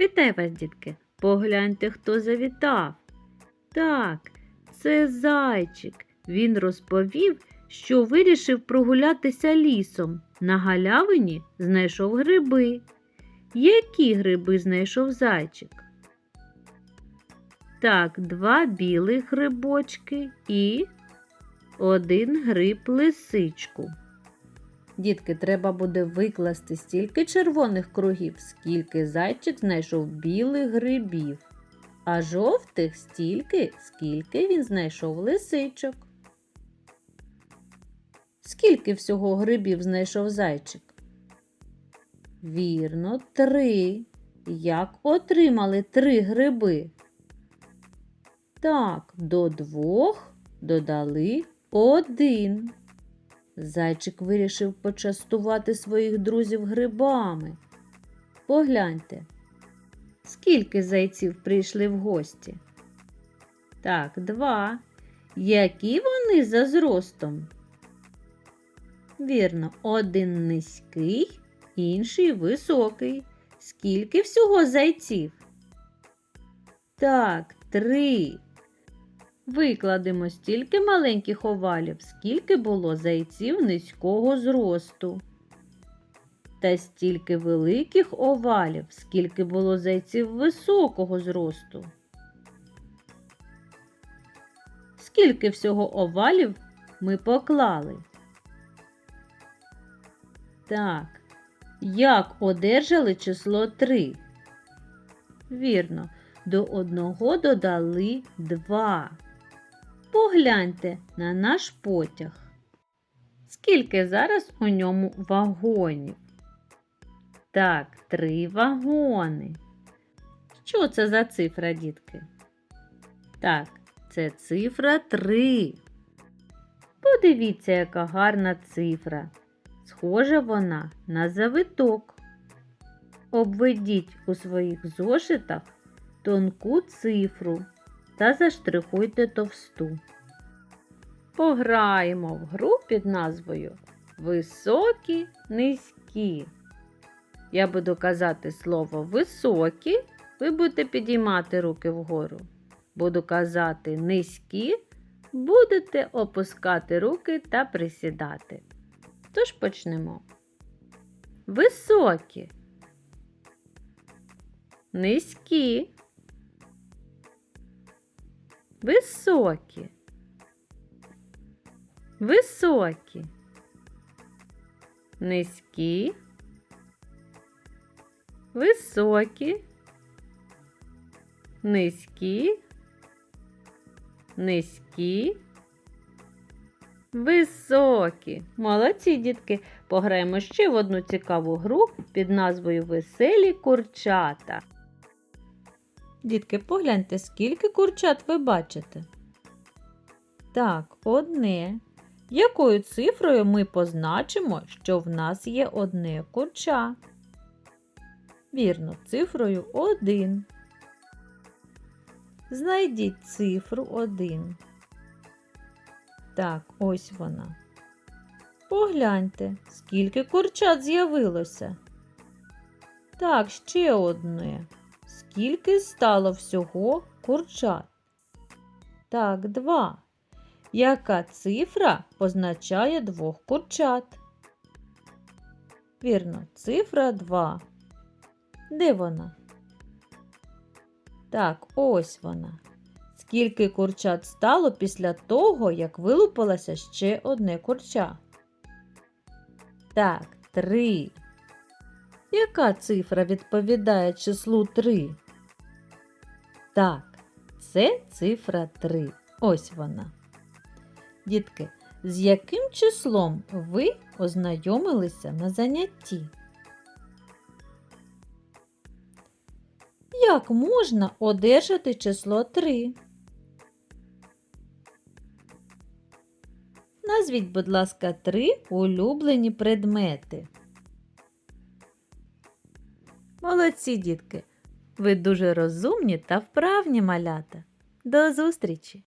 Вітаю вас, дітки! Погляньте, хто завітав. Так, це зайчик. Він розповів, що вирішив прогулятися лісом. На галявині знайшов гриби. Які гриби знайшов зайчик? Так, два білих грибочки і один гриб лисичку. Дітки, треба буде викласти стільки червоних кругів, скільки зайчик знайшов білих грибів, а жовтих стільки, скільки він знайшов лисичок. Скільки всього грибів знайшов зайчик? Вірно, три. Як отримали три гриби? Так, до двох додали один. Зайчик вирішив почастувати своїх друзів грибами. Погляньте, скільки зайців прийшли в гості? Так, два. Які вони за зростом? Вірно, один низький, інший високий. Скільки всього зайців? Так, три. Викладемо стільки маленьких овалів, скільки було зайців низького зросту. Та стільки великих овалів, скільки було зайців високого зросту. Скільки всього овалів ми поклали? Так, як одержали число 3? Вірно, до одного додали 2. Погляньте на наш потяг. Скільки зараз у ньому вагонів? Так, три вагони. Що це за цифра, дітки? Так, це цифра 3. Подивіться, яка гарна цифра. Схожа вона на завиток. Обведіть у своїх зошитах тонку цифру та заштрихуйте товсту. Пограємо в гру під назвою Високі низькі. Я буду казати слово високі, ви будете підіймати руки вгору. Буду казати низькі, будете опускати руки та присідати. Тож почнемо. Високі. Низькі. Високі. Високі. Низькі. Високі. Низькі. Низькі. Високі. Молодці, дітки. Пограємо ще в одну цікаву гру під назвою Веселі курчата. Дітки, погляньте, скільки курчат ви бачите. Так, одне. Якою цифрою ми позначимо, що в нас є одне курча? Вірно, цифрою 1. Знайдіть цифру 1. Так, ось вона. Погляньте, скільки курчат з'явилося. Так, ще одне. Скільки стало всього курчат? Так, два. Яка цифра позначає двох курчат? Вірно, цифра 2. Де вона? Так, ось вона. Скільки курчат стало після того, як вилупилося ще одне курча? Так, три. Яка цифра відповідає числу 3? Так, це цифра 3. Ось вона. Дітки, з яким числом ви ознайомилися на занятті? Як можна одержати число 3? Назвіть, будь ласка, три улюблені предмети. Молодці, дітки! Ви дуже розумні та вправні малята. До зустрічі!